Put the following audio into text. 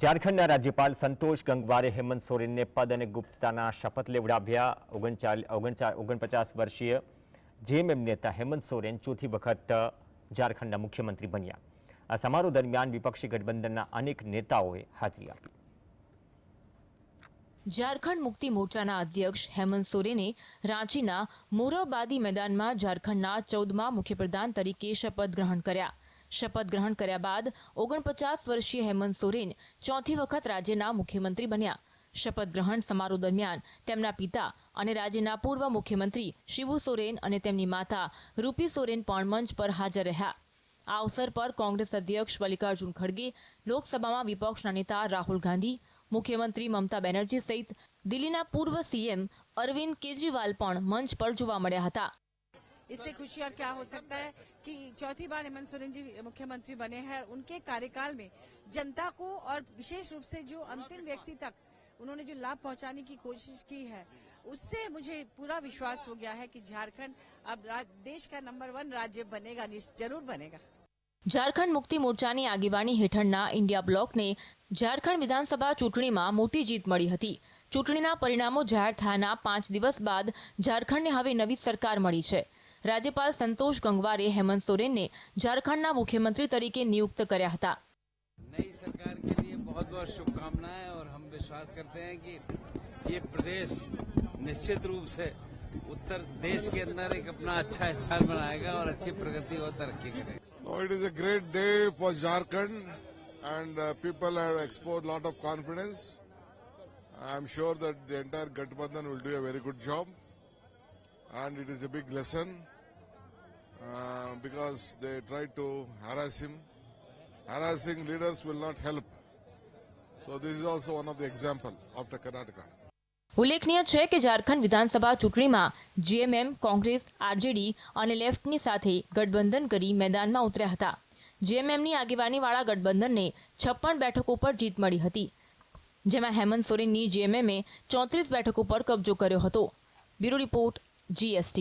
ઝારખંડના રાજ્યપાલ સંતોષ ગંગવારે હેમંત સોરેનને પદ અને ગુપ્તતાના શપથ લેવડાવ્યા. ઓગણપચાસ વર્ષીય જેએમએમ નેતા હેમંત સોરેન ચોથી વખત ઝારખંડના મુખ્યમંત્રી બન્યા. આ સમારોહ દરમિયાન વિપક્ષી ગઠબંધનના અનેક નેતાઓએ હાજરી આપી. ઝારખંડ મુક્તિ મોરચાના અધ્યક્ષ હેમંત સોરેને રાંચીના મોરબાદી મેદાનમાં ઝારખંડના ચૌદમા મુખ્યપ્રધાન તરીકે શપથ ગ્રહણ કર્યા. શપથ ગ્રહણ કર્યા બાદ ઓગણપચાસ વર્ષીય હેમંત સોરેન ચોથી વખત રાજ્યના મુખ્યમંત્રી બન્યા. શપથ ગ્રહણ સમારોહ દરમિયાન તેમના પિતા અને રાજ્યના પૂર્વ મુખ્યમંત્રી શિબુ સોરેન અને તેમની માતા રૂપી સોરેન પણ મંચ પર હાજર રહ્યા. આ અવસર પર કોંગ્રેસ અધ્યક્ષ મલ્લિકાર્જુન ખડગે, લોકસભામાં વિપક્ષના નેતા રાહુલ ગાંધી, મુખ્યમંત્રી મમતા બેનર્જી સહિત દિલ્હીના પૂર્વ સીએમ અરવિંદ કેજરીવાલ પણ મંચ પર જોવા મળ્યા હતા. इससे खुशी और क्या हो सकता है कि चौथी बार हेमंत सोरेन जी मुख्यमंत्री बने हैं उनके कार्यकाल में जनता को और विशेष रूप से जो अंतिम व्यक्ति तक उन्होंने जो लाभ पहुंचाने की कोशिश की है उससे मुझे पूरा विश्वास हो गया है कि झारखंड अब रा- देश का नंबर वन राज्य बनेगा निश्च- जरूर बनेगा ઝારખંડ મુક્તિ મોરચાની આગેવાની હેઠળના ઇન્ડિયા બ્લોકને ઝારખંડ વિધાનસભા ચૂંટણીમાં મોટી જીત મળી હતી ચૂંટણીના પરિણામો જાહેર થયાના પાંચ દિવસ બાદ ઝારખંડને હવે નવી સરકાર મળી છે રાજ્યપાલ સંતોષ ગંગવારે હેમંત સોરેનને ઝારખંડના મુખ્યમંત્રી તરીકે નિયુક્ત કર્યા હતા नई सरकार के लिए बहुत बहुत शुभकामनाएं और हम विश्वास करते हैं कि ये प्रदेश निश्चित रूप से उत्तर देश के अंदर एक अपना अच्छा स्थान बनाएगा और अच्छी प्रगति और तरक्की करेगा No, it is a great day for Jharkhand, and uh, people have exposed a lot of confidence. I'm sure that the entire Gathbandhan will do a very good job, and it is a big lesson uh, because they tried to harass him. Harassing leaders will not help. So this is also one of the example after Karnataka. ઉલ્લેખનીય છે કે ઝારખંડ વિધાનસભા ચૂંટણીમાં GMM Congress RJD અને લેફ્ટની સાથે ગઠબંધન કરી મેદાનમાં ઉતર્યા હતા જીએમએમની આગેવાનીવાળા ગઠબંધનને છપ્પન બેઠકો પર જીત મળી હતી જેમાં હેમંત સોરેનની જીએમએમે ચોત્રીસ બેઠકો પર કબજો કર્યો હતો બ્યુરો રિપોર્ટ જીએસટી